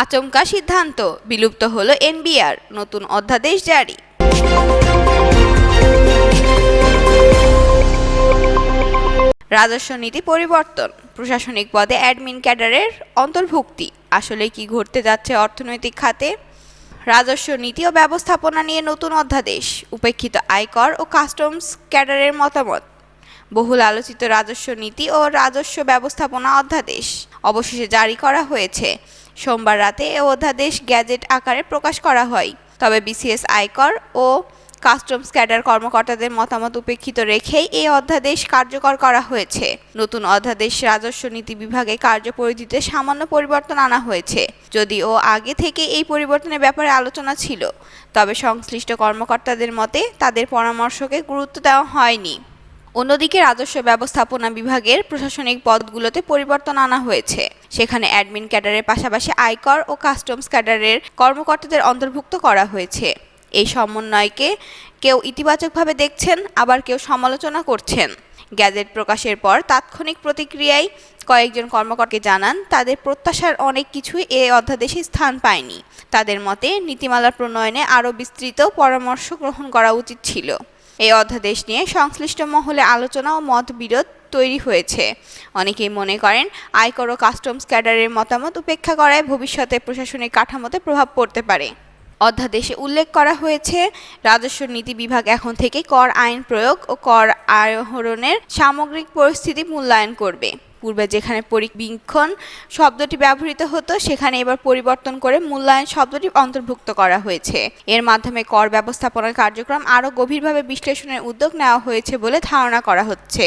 আচমকা সিদ্ধান্ত। বিলুপ্ত হলো এনবিআর। নতুন অধ্যাদেশ জারি। রাজস্ব নীতি পরিবর্তন। প্রশাসনিক পদে অ্যাডমিন ক্যাডারের অন্তর্ভুক্তি। আসলে কি ঘটতে যাচ্ছে অর্থনৈতিক খাতে? রাজস্ব নীতি ও ব্যবস্থাপনা নিয়ে নতুন অধ্যাদেশ। উপেক্ষিত আয়কর ও কাস্টমস ক্যাডারের মতামত। বহুল আলোচিত রাজস্ব নীতি ও রাজস্ব ব্যবস্থাপনা অধ্যাদেশ। অবশেষে জারি করা হয়েছে। সোমবার রাতে এ অধ্যাদেশ গ্যাজেট আকারে প্রকাশ করা হয়। তবে বিসিএস আয়কর ও কাস্টমস ক্যাডার কর্মকর্তাদের মতামত উপেক্ষিত রেখেই এই অধ্যাদেশ কার্যকর করা হয়েছে। নতুন অধ্যাদেশ রাজস্ব নীতি বিভাগে কার্যপরিধিতে সামান্য পরিবর্তন আনা হয়েছে। যদিও আগে থেকে এই পরিবর্তনের ব্যাপারে আলোচনা ছিল, তবে সংশ্লিষ্ট কর্মকর্তাদের মতে তাদের পরামর্শকে গুরুত্ব দেওয়া হয়নি। অন্যদিকে রাজস্ব ব্যবস্থাপনা বিভাগের প্রশাসনিক পদগুলোতে পরিবর্তন আনা হয়েছে। সেখানে অ্যাডমিন ক্যাডারের পাশাপাশি আয়কর ও কাস্টমস ক্যাডারের কর্মকর্তাদের অন্তর্ভুক্ত করা হয়েছে। এই সমন্বয়কে কেউ ইতিবাচকভাবে দেখছেন, আবার কেউ সমালোচনা করছেন। গ্যাজেট প্রকাশের পর তাৎক্ষণিক প্রতিক্রিয়ায় কয়েকজন কর্মকর্তাকে জানান, তাদের প্রত্যাশার অনেক কিছুই এ অধ্যাদেশে স্থান পায়নি। তাদের মতে, নীতিমালা প্রণয়নে আরও বিস্তৃত পরামর্শ গ্রহণ করা উচিত ছিল। এই অধ্যাদেশ নিয়ে সংশ্লিষ্ট মহলে আলোচনা ও মতবিরোধ তৈরি হয়েছে। অনেকেই মনে করেন আয়কর ও কাস্টমস ক্যাডারের মতামত উপেক্ষা করায় ভবিষ্যতে প্রশাসনিক কাঠামোতে প্রভাব পড়তে পারে। অধ্যাদেশে উল্লেখ করা হয়েছে, রাজস্ব নীতি বিভাগ এখন থেকে কর আইন প্রয়োগ ও কর আহরণের সামগ্রিক পরিস্থিতি মূল্যায়ন করবে। পূর্বে যেখানে পরিবীক্ষণ শব্দটি ব্যবহৃত হতো, সেখানে এবার পরিবর্তন করে মূল্যায়ন শব্দটি অন্তর্ভুক্ত করা হয়েছে। এর মাধ্যমে কর ব্যবস্থাপনার কার্যক্রম আরও গভীরভাবে বিশ্লেষণের উদ্যোগ নেওয়া হয়েছে বলে ধারণা করা হচ্ছে।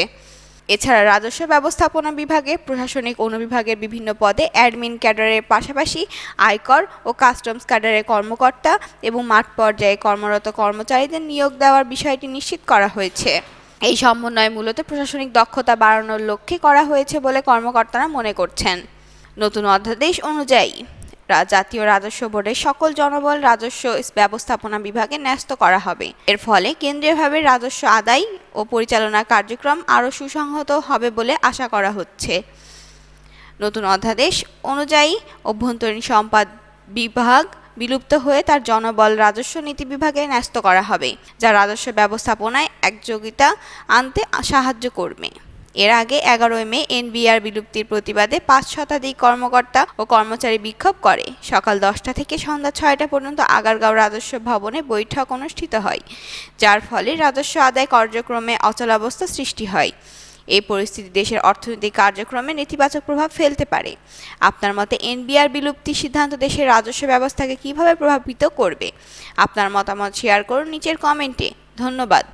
এছাড়া রাজস্ব ব্যবস্থাপনা বিভাগে, প্রশাসনিক অনুবিভাগের বিভিন্ন পদে অ্যাডমিন ক্যাডারের পাশাপাশি আয়কর ও কাস্টমস ক্যাডারের কর্মকর্তা এবং মাঠ পর্যায়ে কর্মরত কর্মচারীদের নিয়োগ দেওয়ার বিষয়টি নিশ্চিত করা হয়েছে। এই সমন্বয় মূলত প্রশাসনিক দক্ষতা বাড়ানোর লক্ষ্যে করা হয়েছে বলে কর্মকর্তারা মনে করছেন। নতুন অধ্যাদেশ অনুযায়ী জাতীয় রাজস্ব বোর্ডের সকল জনবল রাজস্ব ব্যবস্থাপনা বিভাগে ন্যস্ত করা হবে। এর ফলে কেন্দ্রীয়ভাবে রাজস্ব আদায় ও পরিচালনা কার্যক্রম আরও সুসংহত হবে বলে আশা করা হচ্ছে। নতুন অধ্যাদেশ অনুযায়ী অভ্যন্তরীণ সম্পাদ বিভাগ বিলুপ্ত হয়ে তার জনবল রাজস্ব নীতি বিভাগে ন্যস্ত করা হবে, যা রাজস্ব ব্যবস্থাপনায় একযোগিতা আনতে সাহায্য করবে। এর আগে এগারোই মে এনবিআর বিলুপ্তির প্রতিবাদে পাঁচ শতাধিক কর্মকর্তা ও কর্মচারী বিক্ষোভ করে। সকাল দশটা থেকে সন্ধ্যা ছয়টা পর্যন্ত আগারগাঁও রাজস্ব ভবনে বৈঠক অনুষ্ঠিত হয়, যার ফলে রাজস্ব আদায় কার্যক্রমে অচলাবস্থা সৃষ্টি হয়। এই পরিস্থিতি দেশের অর্থনৈতিক কার্যক্রমে নেতিবাচক প্রভাব ফেলতে পারে। আপনার মতে এনবিআর বিলুপ্তি সিদ্ধান্ত দেশের রাজস্ব ব্যবস্থাকে কীভাবে প্রভাবিত করবে? আপনার মতামত শেয়ার করুন নিচের কমেন্টে। ধন্যবাদ।